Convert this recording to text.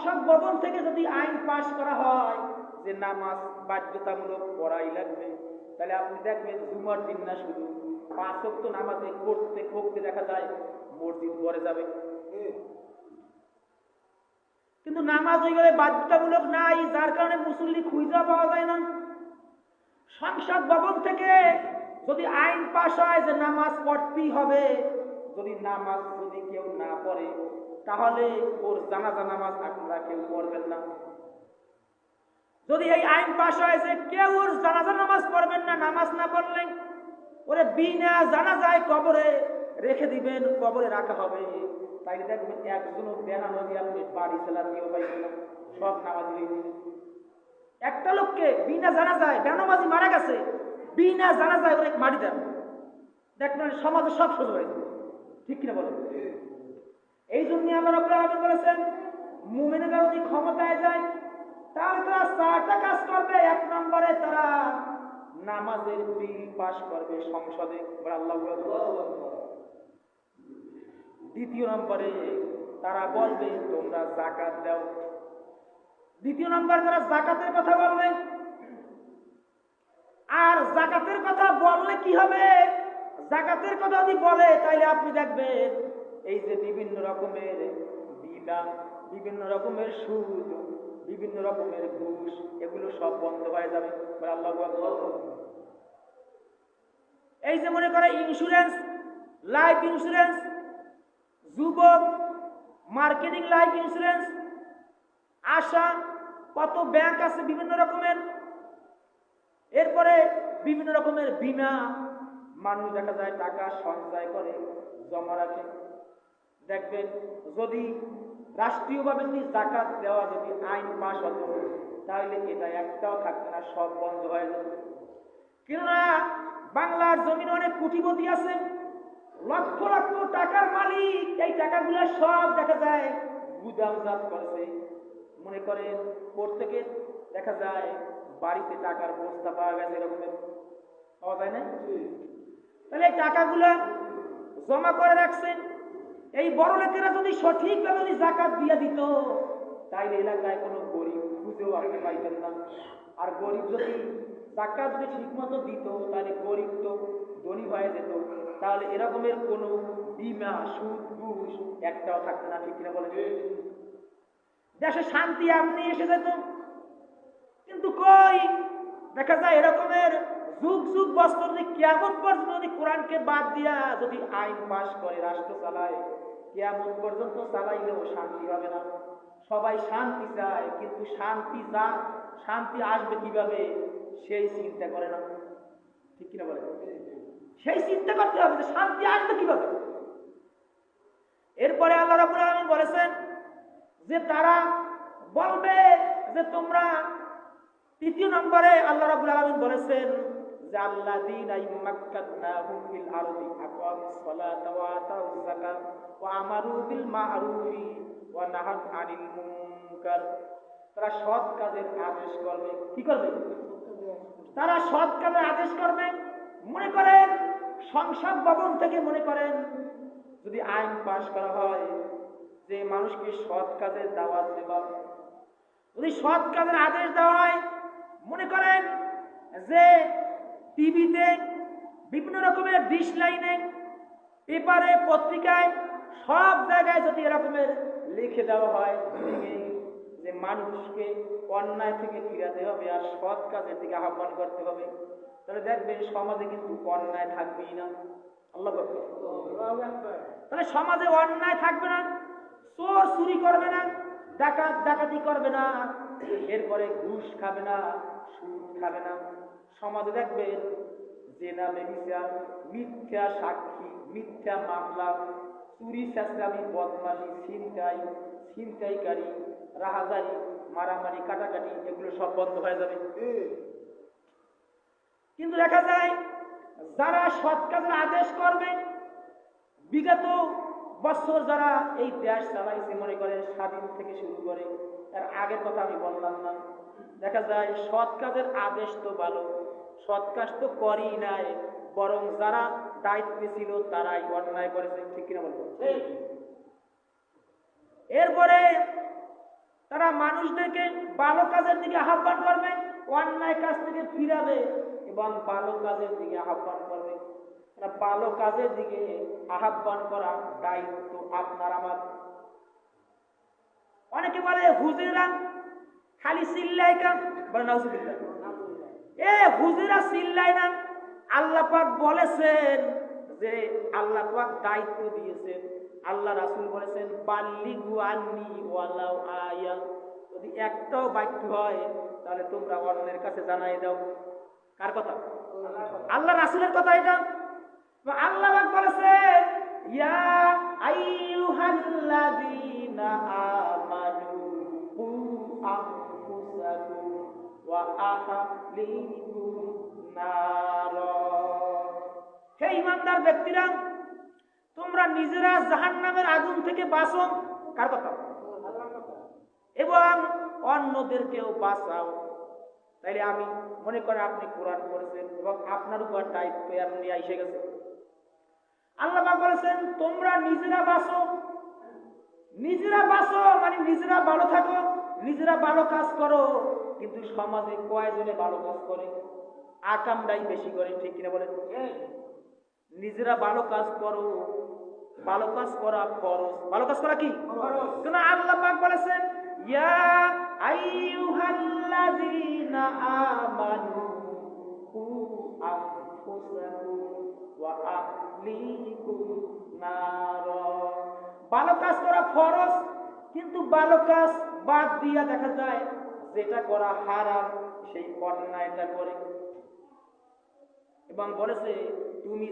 সংসদ ভবন থেকে যদি আইন পাশ করা হয়, যে নামাজ বাধ্যতামূলক পড়াই লাগবে। তাহলে আপনি দেখবেন জুমার দিন না শুধু পাঁচ ওয়াক্ত নামাজে করতে করতে দেখা যায় মসজিদ ভরে যাবে। কিন্তু নামাজ ওইভাবে বাধ্যতামূলক নাই, যার কারণে মুসল্লি খুঁজা পাওয়া যায় না। সংসদ ভবন থেকে যদি আইন পাশ হয় যে নামাজ পড়তেই হবে যদি নামাজ যদি কেউ না পড়ে, তাহলে ওর জানাজা নামাজ আপনারা কেউ পড়বেন না। যদি এই আইন পাশ হয় যে কেউ ওর জানাজা নামাজ পড়বেন না, নামাজ না পড়লে ওরে বিনা জানাজায় কবরে রেখে দিবেন, কবরে রাখা হবে। তাই দেখবেন একজনও বেনা নদী আপনি বাড়ি চালার কেউ পাইবেন সব নামাজ। একটা লোককে বিনা জানা যায় বেনমাজি মারা গেছে, বিনা জানা যায় অনেক মাটি দেন। দেখবেন সমাজে সব শুরু হয়ে ঠিক কিনা বলেন এই জন্য আল্লাহ রাব্বুল আলামিন বলেছেন মুমিনেরা যদি ক্ষমতায় যায়, তাহলে তারা চারটা কাজ করবে। এক নম্বরে তারা নামাজের বিল পাশ করবে সংসদে আল্লাহ দ্বিতীয় নম্বরে তারা বলবে, তোমরা জাকাত দাও। দ্বিতীয় নম্বরে তারা জাকাতের কথা বলবে। আর জাকাতের কথা বললে কি হবে? জাকাতের কথা যদি বলে, তাইলে আপনি দেখবেন এই যে বিভিন্ন রকমের বিনা বিভিন্ন রকমের সুদ, বিভিন্ন রকমের ঘুষ, এগুলো সব বন্ধ হয়ে যাবে আল্লাহ। এই যে মনে করে ইন্স্যুরেন্স লাইফ ইন্স্যুরেন্স যুবক মার্কেটিং লাইফ ইন্স্যুরেন্স আশা, কত ব্যাংক আছে বিভিন্ন রকমের এরপরে বিভিন্ন রকমের বিমা মানুষ দেখা যায় টাকা সঞ্চয় করে, জমা রাখে। দেখবেন যদি রাষ্ট্রীয়ভাবে যদি জাকাত দেওয়া, যদি আইন পাশ হতো, তাহলে এটা একটাও থাকতো না, সব বন্ধ হয়ে যেত। কেননা বাংলার জমিন অনেক কোটিপতি আছে, লক্ষ লক্ষ টাকার মালিক, এই টাকাগুলো সব দেখা যায় গুদামজাত করেছে। মনে করেন প্রত্যেকের দেখা যায় বাড়িতে টাকার বস্তা পাওয়া গেছে এরকমের পাওয়া যায় না তাহলে এই টাকাগুলো জমা করে রাখছেন। এই বড় লোকেরা যদি সঠিকভাবে যদি জাকাত দিয়ে দিত, তাইলে এলাকায় কোনো গরিব খুঁজেও আপনি পাইতেন না। আর গরিব যদি জাকাত যদি ঠিক মতো দিত তাহলে গরিব তো ধনী হয়ে যেত। তাহলে এরকমের কোনো বিমা, সুদ একটাও থাকতো না, ঠিক কিনা বলে দেশে শান্তি, আপনি এসে যেত। কিন্তু কই? দেখা যায় এরকমের যুগ যুগ বছর যদি কেমন পর্যন্ত যদি কোরআনকে বাদ দিয়া যদি আইন পাশ করে, রাষ্ট্র চালায় কেমন পর্যন্ত চালাইলেও শান্তি হবে না। সবাই শান্তি চায়, কিন্তু শান্তি যা, শান্তি আসবে কীভাবে, সেই চিন্তা করে না। ঠিক কিনা বলে সেই চিন্তা করতে হবে যে শান্তি আসবে কীভাবে। এরপরে আল্লাহ রাবুল আলমী বলেছেন যে তারা বলবে যে তোমরা তৃতীয় নম্বরে আল্লাহ রাবুল আলমিন বলেছেন তারা সৎ কাজের আদেশ কি করবে? তারা সৎ আদেশ করবে। মনে করেন, সংসদ ভবন থেকে মনে করেন, যদি আইন পাশ করা হয়, যে মানুষকে সৎ কাজের দাওয়াত দেওয়া যদি সৎ কাজের আদেশ দেওয়া হয়, মনে করেন যে টিভিতে বিভিন্ন রকমের ডিশ লাইনে পেপারে পত্রিকায় সব জায়গায় যদি এরকমের লিখে দেওয়া হয় যে মানুষকে অন্যায় থেকে ফিরাতে হবে আর সৎ কাজের দিকে আহ্বান করতে হবে তাহলে দেখবেন সমাজে কিন্তু অন্যায় থাকবেই না আল্লাহ। তাহলে সমাজে অন্যায় থাকবে না চোর চুরি করবে না ডাকাত ডাকাতি করবে না, এরপরে ঘুষ খাবে না, সুদ খাবে না। সমাজে দেখবেন যে না বেবিচার মিথ্যা সাক্ষী, মিথ্যা মামলা, চুরি চেষ্টামি বদমাশি, ছিনতাই, ছিনতাইকারী রাহাজারি মারামারি, কাটাকাটি, এগুলো সব বন্ধ হয়ে যাবে। কিন্তু দেখা যায়, যারা সৎ কাজের আদেশ করবে, বিগত বছর যারা এই দেশ চালাইছে, মনে করে স্বাধীন থেকে শুরু করে তার আগের কথা আমি বললাম না। দেখা যায় সৎ কাজের আদেশ তো ভালো, সৎ কাজ তো করেই নাই, বরং যারা দায়িত্বে ছিল তারাই অন্যায় করেছে, ঠিক কিনা বলব? এরপরে তারা মানুষদেরকে ভালো কাজের দিকে আহ্বান করবে, অন্যায় কাজ থেকে ফিরাবে এবং ভালো কাজের দিকে আহ্বান করবে। ভালো কাজের দিকে আহ্বান করা দায়িত্ব আপনার, আমার। অনেকে বলে, হুজুরা খালি চিল্লাই কান? বলে, নাউজুবিল্লাহ। এ, হুজুরা চিল্লাই না। আল্লাহ পাক বলেছেন যে, আল্লাহ পাক দায়িত্ব দিয়েছেন। আল্লাহ রাসূল বলেছেন, বাল্লিগু আন্নি ওয়ালাউ আয়া। যদি একটাও বাক্য হয়, তাহলে তোমরা অন্যের কাছে জানাই দাও। কার কথা? আল্লাহ রাসুলের কথা এটা। আল্লাহ পাক বলেছেন, ইয়া আইয়ুহাল্লাযীনা আমানু কু আনফুসাকুম ওয়া আহলিকুম নার. হে ইমানদার ব্যক্তিরা, তোমরা নিজেরা জাহান্নামের আগুন থেকে বাঁচো। কার কথা? এবং অন্যদেরকেও বাঁচাও। তাইলে আমি মনে করি আপনি কোরআন করেছেন এবং আপনার উপর দায়িত্ব এমনি এসে গেছে। আল্লাহ বলেছেন তোমরা নিজেরা বাঁচো। নিজেরা বাঁচো মানে নিজেরা ভালো থাকো নিজেরা ভালো কাজ করো। কিন্তু সমাজে কয়জনে ভালো কাজ করে? আকামটাই বেশি করে ঠিক কিনা বলে নিজেরা ভালো কাজ করো ভালো কাজ করা ফরজ। ভালো কাজ করা কি? কেন আল্লাহ পাক বলেছেন ইয়া আইয়ুহাল্লাযীনা আমানু কু আনফুসাকুম ভালো কাজ করা ফরজ, কিন্তু ভালো কাজ বাদ দিয়া দেখা যায় যেটা করা হারাম, সেই অন্যায়টা করে। এবং বলেছে, তুমি